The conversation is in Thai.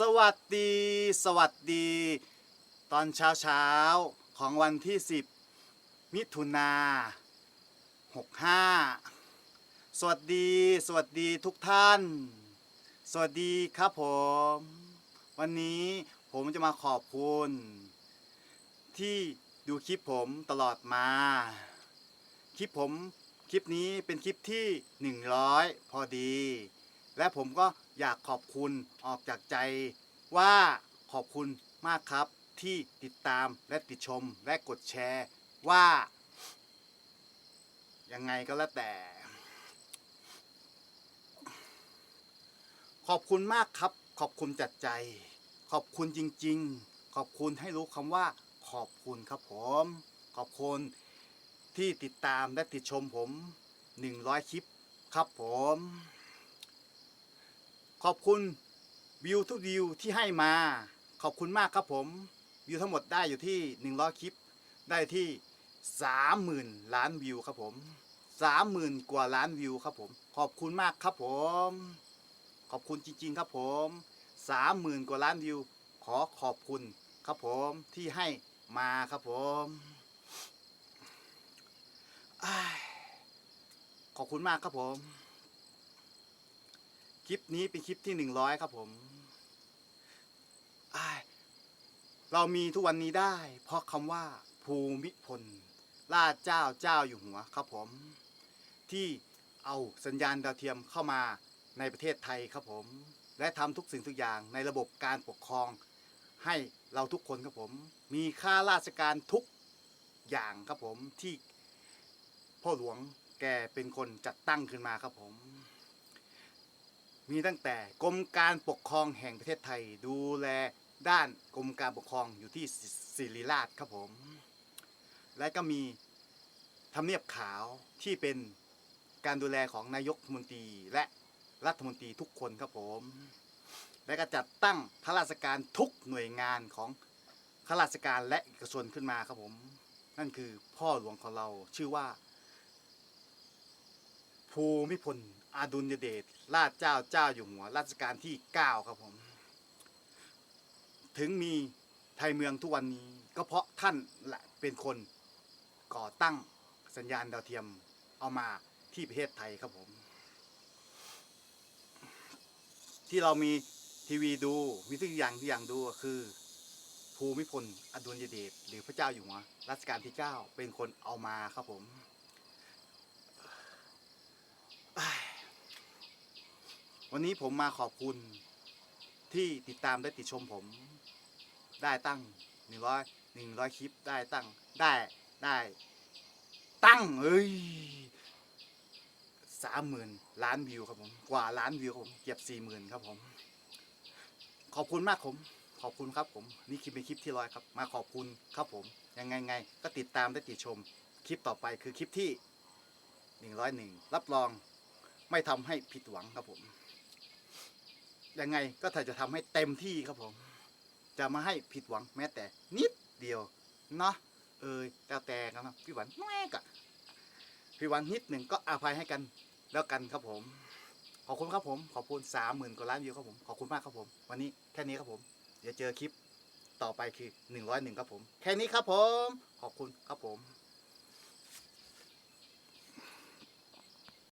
สวัสดี สวัสดี ตอนเช้าเช้าของวันที่ 10 มิถุนา65 สวัสดี สวัสดีทุกท่าน สวัสดีครับผม วันนี้ผมจะมาขอบคุณ ที่ดูคลิปผมตลอดมา คลิปผมคลิปนี้เป็นคลิปที่ 100 พอดี และผมก็อยากขอบคุณออกจากใจว่าขอบคุณมากครับที่ติดตามและติดชมและกดแชร์ว่า ยังไงก็แล้วแต่ ขอบคุณมากครับ ขอบคุณจัดใจ ขอบคุณจริง ๆ ขอบคุณให้รู้คำว่า ขอบคุณครับผม ขอบคุณที่ติดตามและติดชมผม 100 คลิปครับผม ขอบคุณวิวทุกวิวที่ให้มา ขอบคุณมากครับผม วิวทั้งหมดได้อยู่ที่ 100 คลิป ได้ที่ 30,000 ล้านวิวครับผม 30,000 กว่าล้านวิวครับผม ขอบคุณมากครับผม ขอบคุณจริง ๆ ครับผม 30,000 กว่าล้านวิว ขอขอบคุณครับผมที่ให้มาครับผมขอบคุณมากครับผม คลิปนี้เป็นคลิปที่หนึ่งร้อยครับผมเรามีทุกวันนี้ได้ เพราะคำว่า ภูมิพลล่าเจ้าเจ้าอยู่หัวครับผม ที่เอาสัญญาณดาวเทียมเข้ามาในประเทศไทยครับผม และทำทุกสิ่งทุกอย่างในระบบการปกครอง ให้เราทุกคนครับผม มีค่าราชการทุกอย่างครับผมที่พ่อหลวงแกเป็นคนจัดตั้งขึ้นมาครับผม มีตั้งแต่กรมการปกครองแห่งประเทศไทย ดูแลด้านกรมการปกครองอยู่ที่ศิริราชครับผม และก็มีทำเนียบขาวที่เป็นการดูแลของนายกรัฐมนตรีและรัฐมนตรีทุกคนครับผม และก็จัดตั้งข้าราชการทุกหน่วยงานของข้าราชการและเอกชนขึ้นมาครับผม นั่นคือพ่อหลวงของเราชื่อว่า ภูมิพล อดุลยเดชราชเจ้าเจ้าอยู่หัวรัชกาลที่ 9 ครับผม ถึงมีไทยเมืองทุกวันนี้ ก็เพราะท่านแหละเป็นคนก่อตั้งสัญญาณดาวเทียมเอามาที่ประเทศไทยครับผม ที่เรามีทีวีดูมีทุกอย่างทุกอย่างดูก็คือ ภูมิพลอดุลยเดชหรือพระเจ้าอยู่หัวรัชกาลที่ 9 เป็นคนเอามาครับผม วันนี้ผมมาขอบคุณที่ติดตามและติดชมผม ได้ตั้งหนึ่งร้อยหนึ่งร้อยคลิปได้ตั้งได้ได้ตั้งเอ้ยสามหมื่นล้านวิวครับผมกว่าล้านวิวผมเกือบสี่หมื่นครับผม ขอบคุณมากผม ขอบคุณครับผม นี่คลิปเป็นคลิปที่ร้อยครับ มาขอบคุณครับผม ยังไงไงก็ติดตามและติดชม คลิปต่อไปคือคลิปที่หนึ่งร้อยหนึ่งรับรองไม่ทำให้ผิดหวังครับผม ยังไงก็ถ้าจะทำให้เต็มที่ครับผม จะมาให้ผิดหวังแม้แต่นิดเดียวเนาะเอยแล้วแต่กันนะพี่หวันแม่กะพี่หวันนิดหนึ่งก็อภัยให้กันแล้วกันครับผม ขอบคุณครับผม ขอบคุณสามหมื่นกว่าล้านวิวครับผมขอบคุณมากครับผม วันนี้แค่นี้ครับผม เดี๋ยวเจอคลิปต่อไปคือหนึ่งร้อยหนึ่งครับผม แค่นี้ครับผม ขอบคุณครับผม